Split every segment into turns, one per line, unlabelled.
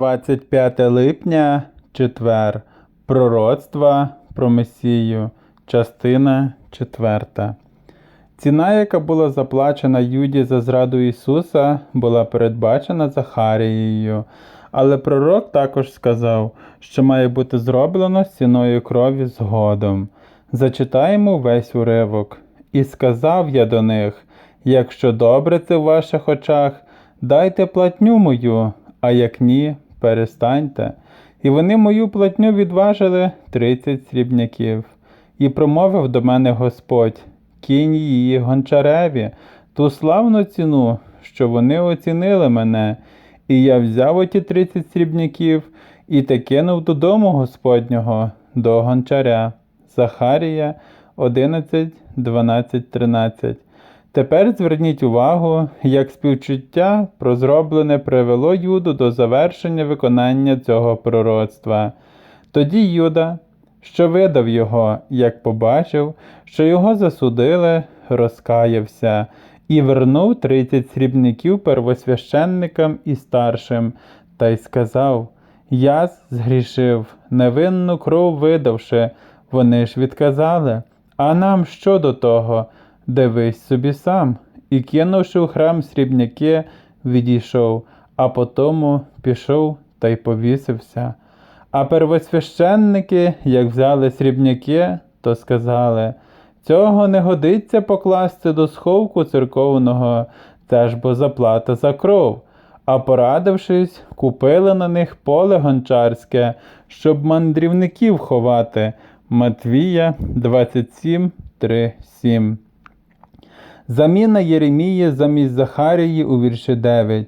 25 липня, четвер. Пророцтва про Месію, частина 4. Ціна, яка була заплачена Юді за зраду Ісуса, була передбачена Захарією. Але пророк також сказав, що має бути зроблено з ціною крові згодом. Зачитаємо весь уривок. І сказав я до них: якщо добре це в ваших очах, дайте платню мою, а як ні, перестаньте. І вони мою платню відважили тридцять срібняків. І промовив до мене Господь: кінь її гончареві, ту славну ціну, що вони оцінили мене. І я взяв оті тридцять срібняків і те кинув додому Господнього, до гончаря. Захарія 11, 12, 13. Тепер зверніть увагу, як співчуття про зроблене привело Юду до завершення виконання цього пророцтва. Тоді Юда, що видав його, як побачив, що його засудили, розкаявся і вернув тридцять срібників первосвященникам і старшим, та й сказав: Я згрішив, невинну кров видавши. Вони ж відказали, а нам що до того? Дивись собі сам. І кинувши в храм срібняки, відійшов, а потому пішов та й повісився. А первосвященники, як взяли срібняки, то сказали цього не годиться покласти до сховку церковного, це ж бо заплата за кров. А порадившись, купили на них поле гончарське, щоб мандрівників ховати. Матвія 27, 3, 7. Заміна Єремії замість Захарії у вірші 9.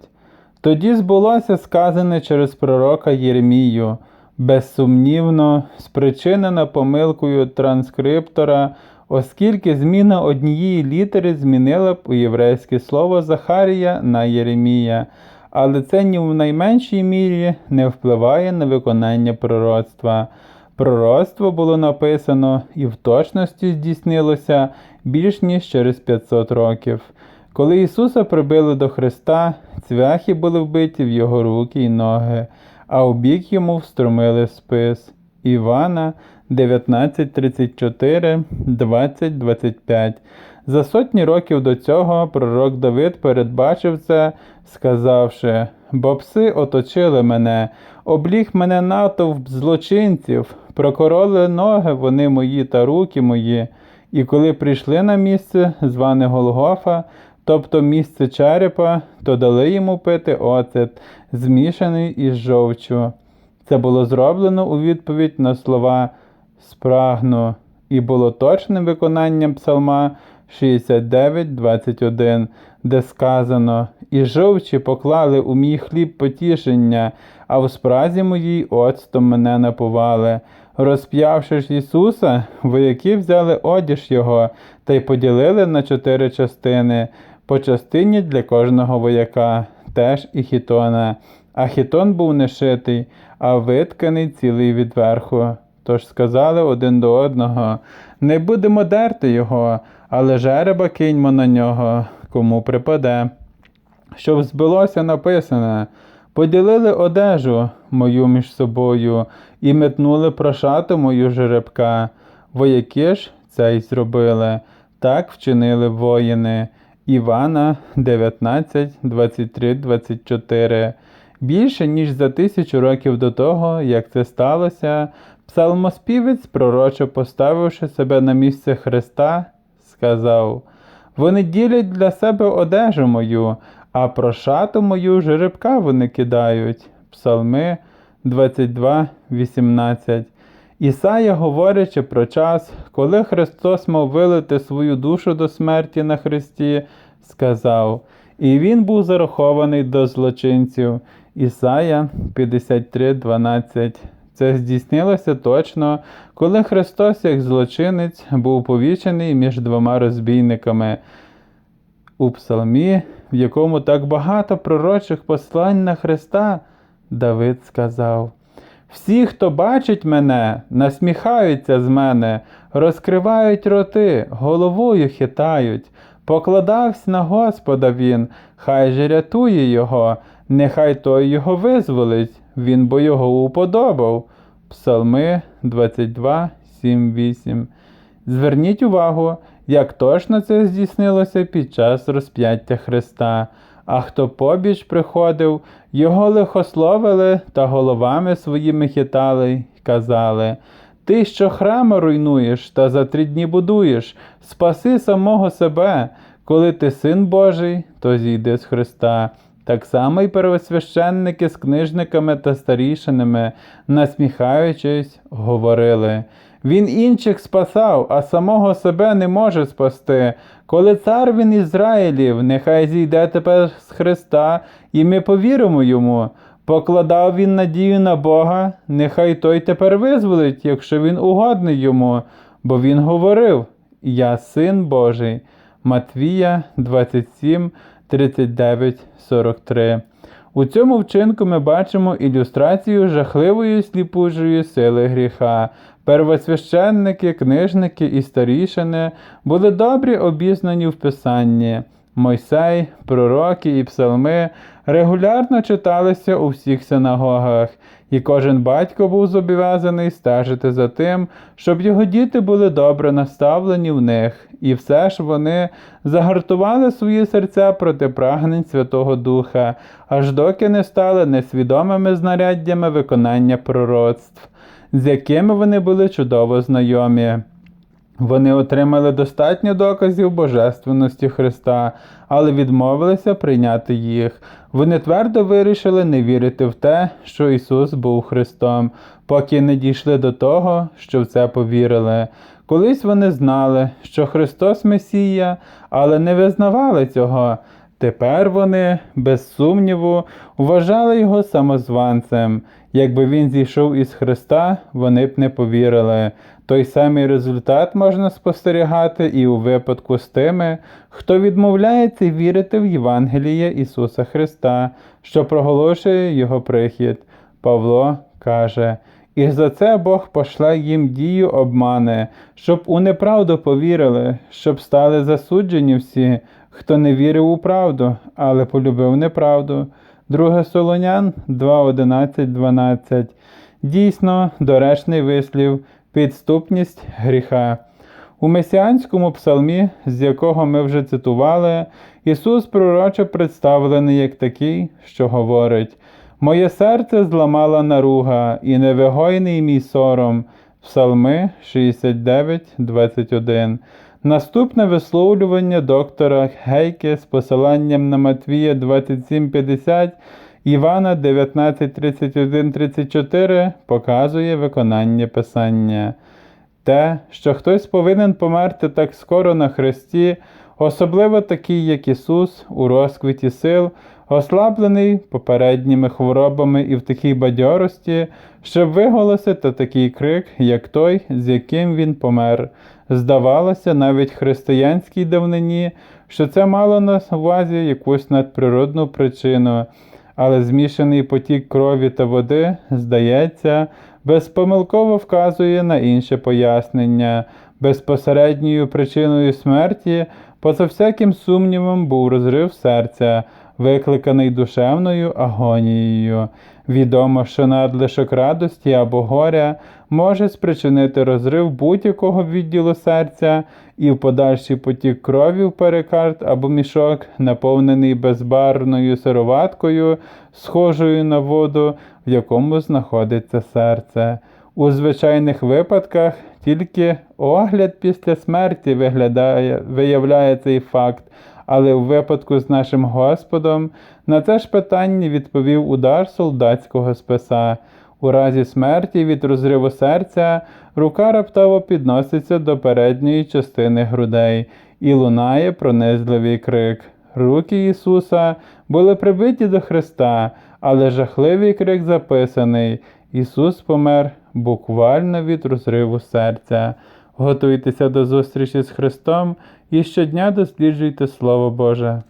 Тоді збулося сказане через пророка Єремію, безсумнівно, спричинена помилкою транскриптора, оскільки зміна однієї літери змінила б у єврейське слово Захарія на Єремія, але це ні в найменшій мірі не впливає на виконання пророцтва. Пророцтво було написано і в точності здійснилося більш ніж через 500 років. Коли Ісуса прибили до Христа, цвяхи були вбиті в Його руки й ноги, а у бік йому встромили спис. Івана 19:34, 20-25. За сотні років до цього пророк Давид передбачив це, сказавши: Бо пси оточили мене, обліг мене натовп злочинців, прокороли ноги вони мої та руки мої. І коли прийшли на місце, зване Голгофа, тобто місце черепа, то дали йому пити оцет, змішаний із жовчу. Це було зроблено у відповідь на слова спрагну і було точним виконанням псалма 69.21, де сказано: І жовчі поклали у мій хліб потішення, а в спразі моїй оцтом мене напували. Розп'явши ж Ісуса, вояки взяли одіж Його та й поділили на чотири частини, по частині для кожного вояка, теж і хітона. А хітон був не шитий, а витканий цілий від верху. Тож сказали один до одного не будемо дерти його, але жереба киньмо на нього, кому припаде. Щоб збилося написане, поділили одежу мою між собою і метнули прошату мою жеребка. Вояки ж це й зробили, так вчинили воїни. Івана 19, 23, 24. Більше ніж за тисячу років до того, як це сталося, псалмоспівець, пророчо поставивши себе на місце Христа, сказав: Вони ділять для себе одежу мою, а про шату мою жеребка вони кидають. Псалми 22, 18. Ісая, говорячи про час, коли Христос мав вилити свою душу до смерті на Христі, сказав, і Він був зарахований до злочинців. Ісая 53, 12. Це здійснилося точно, коли Христос, як злочинець, був повічений між двома розбійниками. У псалмі, в якому так багато пророчих послань на Христа, Давид сказав: Всі, хто бачить мене, насміхаються з мене, розкривають роти, головою хитають, покладався на Господа він, хай же рятує його, нехай той його визволить, він бо його уподобав. Псалми 22, 7, 8. Зверніть увагу, як точно це здійснилося під час розп'яття Христа. А хто побіч приходив, його лихословили та головами своїми хитали й казали Ти, що храма руйнуєш та за три дні будуєш, спаси самого себе, коли ти син Божий, то зійди з Христа. Так само й первосвященники з книжниками та старішинами, насміхаючись, говорили. Він інших спасав, а самого себе не може спасти. Коли цар він Ізраїлів, нехай зійде тепер з Христа, і ми повіримо йому. Покладав він надію на Бога, нехай той тепер визволить, якщо він угодний йому, бо він говорив: Я син Божий. Матвія 27, 39, 43. У цьому вчинку ми бачимо ілюстрацію жахливої сліпужої сили гріха. Первосвященники, книжники і старішини були добре обізнані в Писанні. Мойсей, пророки і псалми регулярно читалися у всіх синагогах, і кожен батько був зобов'язаний стежити за тим, щоб його діти були добре наставлені в них, і все ж вони загартували свої серця проти прагнень Святого Духа, аж доки не стали несвідомими знаряддями виконання пророцтв, з якими вони були чудово знайомі. Вони отримали достатньо доказів божественності Христа, але відмовилися прийняти їх. Вони твердо вирішили не вірити в те, що Ісус був Христом, поки не дійшли до того, що в це повірили. Колись вони знали, що Христос Месія, але не визнавали цього. Тепер вони, без сумніву, вважали його самозванцем. Якби він зійшов із Христа, вони б не повірили. Той самий результат можна спостерігати і у випадку з тими, хто відмовляється вірити в Євангеліє Ісуса Христа, що проголошує Його прихід. Павло каже, і за це Бог пошле їм дію обмани, щоб у неправду повірили, щоб стали засуджені всі, хто не вірив у правду, але полюбив неправду. 2 Солонян 2, 11, 12. Дійсно, доречний вислів, підступність гріха. У месіанському псалмі, з якого ми вже цитували, Ісус пророчо представлений як такий, що говорить: Моє серце зламала наруга, і невигойний мій сором. Псалми 69, 21. Наступне висловлювання доктора Гейке з посиланням на Матвія 27,50 Івана 19.31-34 показує виконання Писання. Те, що хтось повинен померти так скоро на хресті, особливо такий, як Ісус, у розквіті сил, ослаблений попередніми хворобами і в такій бадьорості, щоб виголосити такий крик, як той, з яким він помер. Здавалося, навіть християнській давнині, що це мало на увазі якусь надприродну причину, але змішаний потік крові та води, здається, безпомилково вказує на інше пояснення. Безпосередньою причиною смерті, поза всяким сумнівом, був розрив серця, викликаний душевною агонією. Відомо, що надлишок радості або горя може спричинити розрив будь-якого відділу серця і в подальший потік крові в перикард або мішок, наповнений безбарвною сироваткою, схожою на воду, в якому знаходиться серце. У звичайних випадках тільки огляд після смерті виглядає, виявляє цей факт, але у випадку з нашим Господом на це ж питання відповів удар солдатського списа. У разі смерті від розриву серця рука раптово підноситься до передньої частини грудей і лунає пронизливий крик. Руки Ісуса були прибиті до Христа, але жахливий крик записаний. Ісус помер буквально від розриву серця. Готуйтеся до зустрічі з Христом і щодня досліджуйте Слово Боже.